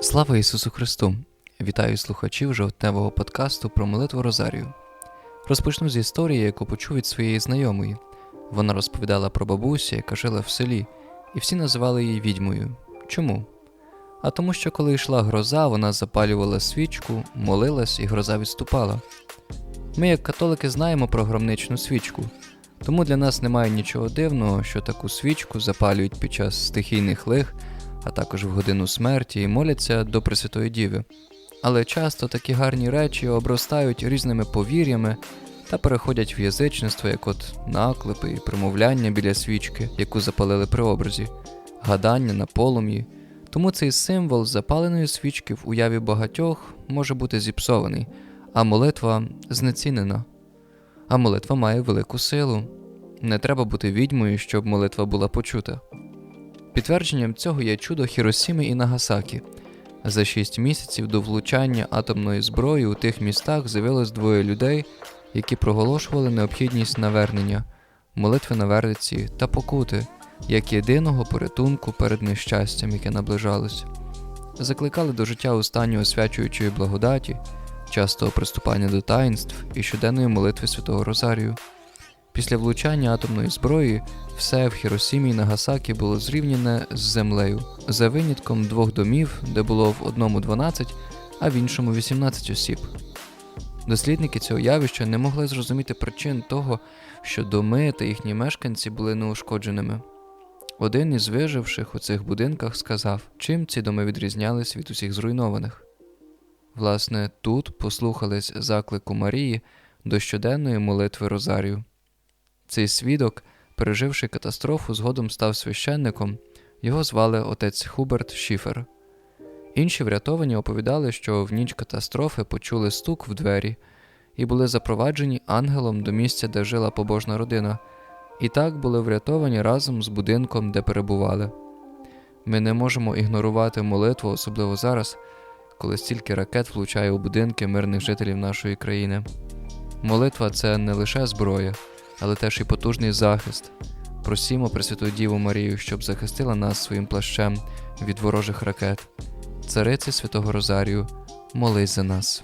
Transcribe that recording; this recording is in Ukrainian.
Слава Ісусу Христу! Вітаю слухачів жовтневого подкасту про молитву Розарію. Розпочну з історії, яку почув від своєї знайомої. Вона розповідала про бабусю, яка жила в селі, і всі називали її відьмою. Чому? А тому, що коли йшла гроза, вона запалювала свічку, молилась і гроза відступала. Ми, як католики, знаємо про громничну свічку, тому для нас немає нічого дивного, що таку свічку запалюють під час стихійних лих, а також в годину смерті і моляться до Пресвятої Діви. Але часто такі гарні речі обростають різними повір'ями та переходять в язичництво, як от наклепи і примовляння біля свічки, яку запалили при образі, гадання на полум'ї. Тому цей символ запаленої свічки в уяві багатьох може бути зіпсований, а молитва знецінена. А молитва має велику силу. Не треба бути відьмою, щоб молитва була почута. Підтвердженням цього є чудо Хіросіми і Нагасакі. За шість місяців до влучання атомної зброї у тих містах з'явилось двоє людей, які проголошували необхідність навернення, молитви на вердиці та покути, як єдиного порятунку перед нещастям, яке наближалось. Закликали до життя у стані освячуючої благодаті, частого приступання до таїнств і щоденної молитви Святого Розарію. Після влучання атомної зброї все в Хіросімі і Нагасакі було зрівняне з землею, за винятком двох домів, де було в одному 12, а в іншому 18 осіб. Дослідники цього явища не могли зрозуміти причин того, що доми та їхні мешканці були неушкодженими. Один із виживших у цих будинках сказав, чим ці доми відрізнялись від усіх зруйнованих. Власне, тут послухались заклику Марії до щоденної молитви Розарію. Цей свідок, переживши катастрофу, згодом став священником, його звали отець Хуберт Шіфер. Інші врятовані оповідали, що в ніч катастрофи почули стук в двері і були запроваджені ангелом до місця, де жила побожна родина, і так були врятовані разом з будинком, де перебували. Ми не можемо ігнорувати молитву, особливо зараз, коли стільки ракет влучає у будинки мирних жителів нашої країни. Молитва це не лише зброя, але теж і потужний захист. Просімо Пресвяту Діву Марію, щоб захистила нас своїм плащем від ворожих ракет. Цариці Святого Розарію, молись за нас.